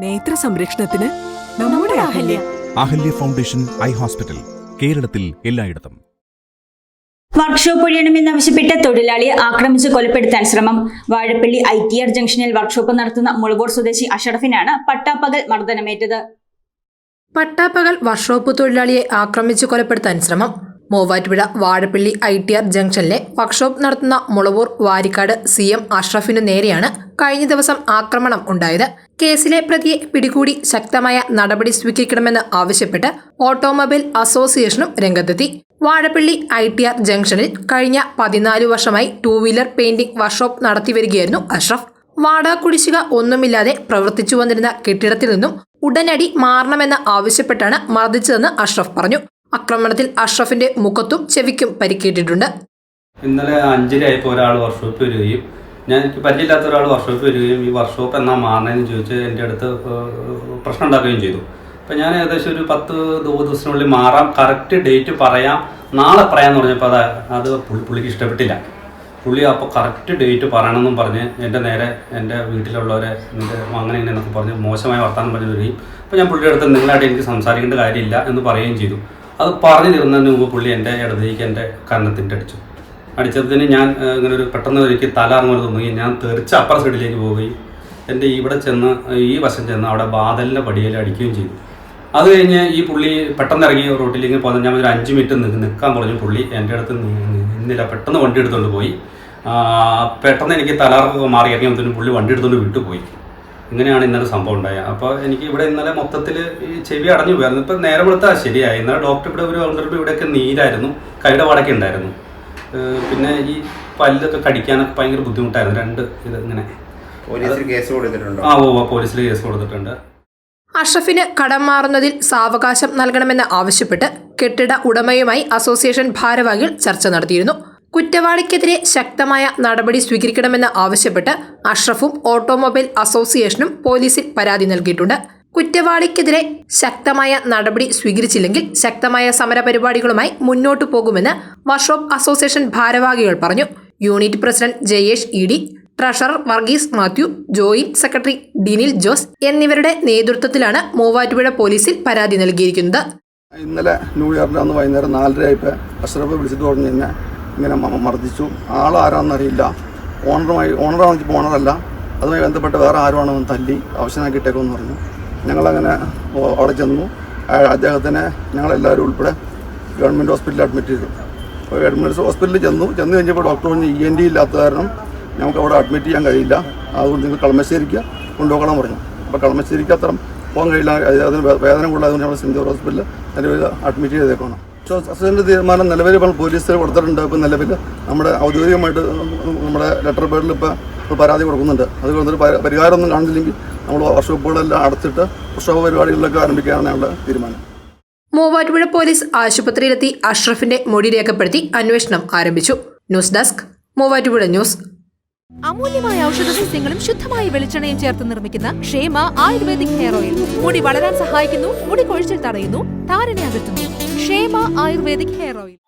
നേത്ര സംരക്ഷണത്തിന് നമ്മുടെ Ahalya. Ahalya. Foundation eye hospital കേരളത്തിൽ എല്ലായിടത്തും. വർക്ക്ഷോപ്പ് ഒഴിയണമെന്നാവശ്യപ്പെട്ട് തൊഴിലാളിയെ ആക്രമിച്ച് കൊലപ്പെടുത്താൻ ശ്രമം. വാഴപ്പള്ളി ഐ ടി ആർ ജംഗ്ഷനിൽ വർക്ക്ഷോപ്പ് നടത്തുന്ന മുളവൂർ സ്വദേശി അഷറഫിനാണ് പട്ടാപ്പകൽ മർദ്ദനമേറ്റത്. പട്ടാപ്പകൽ വർക്ക്ഷോപ്പ് തൊഴിലാളിയെ ആക്രമിച്ച് കൊലപ്പെടുത്താൻ ശ്രമം. Muvattupuzha Vazhappally I T R ജംഗ്ഷനിലെ വർക്ക്ഷോപ്പ് നടത്തുന്ന മുളവൂർ വാരിക്കാട് സി എം അഷ്റഫിനു നേരെയാണ് കഴിഞ്ഞ ദിവസം ആക്രമണം ഉണ്ടായത്. കേസിലെ പ്രതിയെ പിടികൂടി ശക്തമായ നടപടി സ്വീകരിക്കണമെന്ന് ആവശ്യപ്പെട്ട് ഓട്ടോമൊബൈൽ അസോസിയേഷനും രംഗത്തെത്തി. വാഴപ്പള്ളി ഐ ടി ആർ ജംഗ്ഷനിൽ കഴിഞ്ഞ പതിനാല് വർഷമായി ടൂ വീലർ പെയിന്റിംഗ് വർക്ക്ഷോപ്പ് നടത്തിവരികയായിരുന്നു അഷ്റഫ്. വാടക കുടിശ്ശിക ഒന്നുമില്ലാതെ പ്രവർത്തിച്ചു വന്നിരുന്ന കെട്ടിടത്തിൽ നിന്നും ഉടനടി മാറണമെന്ന് ആവശ്യപ്പെട്ടാണ് മർദ്ദിച്ചതെന്ന് അഷ്റഫ് പറഞ്ഞു. ആക്രമണത്തിൽ അഷ്റഫിന്റെ മുഖത്തും ചെവിക്കും പരിക്കേറ്റിട്ടുണ്ട്. ഇന്നലെ അഞ്ചരയായപ്പോൾ ഒരാൾ വർക്ക്ഷോപ്പ് വരികയും ഞാൻ എനിക്ക് പരിചയമില്ലാത്ത ഒരാൾ വർക്ക്ഷോപ്പ് വരികയും ഈ വർക്ക്ഷോപ്പ് എന്നാ മാറണമെന്ന് ചോദിച്ച് എന്റെ അടുത്ത് പ്രശ്നം ഉണ്ടാക്കുകയും ചെയ്തു. അപ്പം ഞാൻ ഏകദേശം ഒരു പത്ത് ദിവസത്തിനുള്ളിൽ മാറാം കറക്റ്റ് ഡേറ്റ് പറയാം നാളെ പറയാമെന്ന് പറഞ്ഞപ്പോൾ അത് അത് പുള്ളി പുള്ളിക്ക് ഇഷ്ടപ്പെട്ടില്ല. പുള്ളി അപ്പോൾ കറക്റ്റ് ഡേറ്റ് പറയണമെന്നും പറഞ്ഞ് എന്റെ നേരെ എന്റെ വീട്ടിലുള്ളവരെ എന്റെ അങ്ങനെ ഇങ്ങനെ എന്നൊക്കെ പറഞ്ഞ് മോശമായ വർത്തമാനം പറഞ്ഞു വരികയും അപ്പോൾ ഞാൻ പുള്ളിയുടെ അടുത്ത് നിങ്ങളായിട്ട് എനിക്ക് സംസാരിക്കേണ്ട കാര്യമില്ല എന്ന് പറയുകയും ചെയ്തു. അത് പറഞ്ഞു തീർന്നതിന് മുമ്പ് പുള്ളി എന്റെ ഇടത്തേക്ക് എന്റെ കന്നത്തിന്റെ അടിച്ചു. അടിച്ചതിന് ഞാൻ ഇങ്ങനെ ഒരു പെട്ടെന്ന് എനിക്ക് തല അങ്ങനെ തോന്നുകയും ഞാൻ തെറിച്ച് അപ്പുറ സൈഡിലേക്ക് പോവുകയും എന്റെ ഇവിടെ ചെന്ന് ഈ വശം ചെന്ന് അവിടെ ബാദലിന്റെ പടിയിൽ അടിക്കുകയും ചെയ്തു. അത് കഴിഞ്ഞ് ഈ പുള്ളി പെട്ടെന്ന് ഇറങ്ങി റോട്ടിലേക്ക് പോകുന്ന ഞാൻ ഒരു അഞ്ച് മിനിറ്റ് നിൽക്ക് നിൽക്കാൻ പറഞ്ഞു പുള്ളി എന്റെ അടുത്ത് നിന്നില്ല. പെട്ടെന്ന് വണ്ടി എടുത്തുകൊണ്ട് പോയി. പെട്ടെന്ന് എനിക്ക് തലാർക്ക് മാറി ഇറങ്ങിയപ്പോഴത്തേനും പുള്ളി വണ്ടി എടുത്തുകൊണ്ട് വിട്ടുപോയി. ഇങ്ങനെയാണ് ഇന്നലെ സംഭവം ഉണ്ടായത്. അപ്പോൾ എനിക്ക് ഇവിടെ ഇന്നലെ മൊത്തത്തിൽ ഈ ചെവി അടഞ്ഞു പോയായിരുന്നു ഇപ്പോൾ നേരെ കൊടുത്താൽ ശരിയായി. ഇന്നലെ ഡോക്ടർ ഇവിടെ ഒരു വന്നിട്ട് ഇവിടെയൊക്കെ നീരായിരുന്നു. കൈയുടെ വടക്കെ ഉണ്ടായിരുന്നു. പിന്നെ ഈ പല്ലൊക്കെ കടിക്കാനൊക്കെ ഭയങ്കര ബുദ്ധിമുട്ടായിരുന്നു. രണ്ട് ഇത് ഇങ്ങനെ. പോലീസിൽ കേസ് കൊടുത്തിട്ടുണ്ട്? ആ ഓ പോലീസിൽ കേസ് കൊടുത്തിട്ടുണ്ട്. അഷ്റഫിന് കടം മാറുന്നതിൽ സാവകാശം നൽകണമെന്ന് ആവശ്യപ്പെട്ട് കെട്ടിട ഉടമയുമായി അസോസിയേഷൻ ഭാരവാഹികൾ ചർച്ച നടത്തിയിരുന്നു. കുറ്റവാളിക്കെതിരെ ശക്തമായ നടപടി സ്വീകരിക്കണമെന്ന് ആവശ്യപ്പെട്ട് അഷ്റഫും ഓട്ടോമൊബൈൽ അസോസിയേഷനും പോലീസിൽ പരാതി നൽകിയിട്ടുണ്ട്. കുറ്റവാളിക്കെതിരെ ശക്തമായ നടപടി സ്വീകരിച്ചില്ലെങ്കിൽ ശക്തമായ സമരപരിപാടികളുമായി മുന്നോട്ടു പോകുമെന്ന് വർക്ക്ഷോപ്പ് അസോസിയേഷൻ ഭാരവാഹികൾ പറഞ്ഞു. Unit president Jayesh E D treasurer Varghese Mathew joint secretary Dinil Jose എന്നിവരുടെ നേതൃത്വത്തിലാണ് മൂവാറ്റുപുഴ പോലീസിൽ പരാതി നൽകിയിരിക്കുന്നത്. ഇന്നലെ ന്യൂയോർക്കിൽ ഇയറിന്റെ അന്ന് വൈകുന്നേരം നാലര ആയപ്പോൾ അഷ്റഫ് വിളിച്ചിട്ട് പറഞ്ഞു എന്നെ ഇങ്ങനെ മർദ്ദിച്ചു. ആളാരാണെന്നറിയില്ല ഓണറുമായി വെച്ചപ്പോൾ ഓണറല്ല. അതുമായി ബന്ധപ്പെട്ട് വേറെ ആരുമാണ് തല്ലി അവശനാക്കിയിട്ടേക്കെന്ന് പറഞ്ഞു. ഞങ്ങളങ്ങനെ അവിടെ ചെന്നു. അദ്ദേഹത്തിനെ ഞങ്ങളെല്ലാവരും ഉൾപ്പെടെ ഗവൺമെന്റ് ഹോസ്പിറ്റലിൽ അഡ്മിറ്റ് ചെയ്തു. അപ്പോൾ ഗവൺമെന്റ് ഹോസ്പിറ്റലിൽ ചെന്നു. ചെന്ന് കഴിഞ്ഞപ്പോൾ ഡോക്ടർ പറഞ്ഞു ഇ എൻ ഡി ഇല്ലാത്ത കാരണം നമുക്ക് അവിടെ അഡ്മിറ്റ് ചെയ്യാൻ കഴിയില്ല. അതുകൊണ്ട് നിങ്ങൾ കളമശ്ശേരിക്ക് കൊണ്ടുപോകണം പറഞ്ഞു. അപ്പോൾ കളമശ്ശേരിക്ക് അത്ര പോകാൻ കഴിയില്ല. അത് അതിന് വേദന കൂടുതലായതുകൊണ്ട് ഞങ്ങൾ സിന്ധു ഹോസ്പിറ്റലിൽ നല്ല അഡ്മിറ്റ് ചെയ്തേക്കണം അസിസ്റ്റന്റ് തീരുമാനം നിലവിൽ ഇപ്പോൾ പോലീസിൽ കൊടുത്തിട്ടുണ്ട്. ഇപ്പോൾ നിലവിൽ നമ്മുടെ ഔദ്യോഗികമായിട്ട് നമ്മുടെ ലെറ്റർ പേഡിൽ ഇപ്പോൾ പരാതി കൊടുക്കുന്നുണ്ട്. അത് കൊടുത്തിട്ട് പരിഹാരം പരിഹാരമൊന്നും കാണുന്നില്ലെങ്കിൽ നമ്മൾ വർക്ക്ഷോപ്പുകളെല്ലാം അടച്ചിട്ട് വർക്ക്ഷോപ്പ് പരിപാടികളിലൊക്കെ ആരംഭിക്കാനാണ് ഞങ്ങളുടെ തീരുമാനം. മൂവാറ്റുപുഴ പോലീസ് ആശുപത്രിയിലെത്തി അഷ്റഫിന്റെ മൊഴി രേഖപ്പെടുത്തി അന്വേഷണം ആരംഭിച്ചു. News desk Muvattupuzha news. അമൂല്യമായ ഔഷധ സസ്യങ്ങളും ശുദ്ധമായ വെളിച്ചെണ്ണയും ചേർത്ത് നിർമ്മിക്കുന്ന ക്ഷേമ ആയുർവേദിക് ഹെയർ ഓയിൽ. മുടി വളരാൻ സഹായിക്കുന്നു മുടി കൊഴിച്ചിൽ തടയുന്നു താരനെ അകറ്റുന്നു. ക്ഷേമ ആയുർവേദിക് ഹെയർ ഓയിൽ.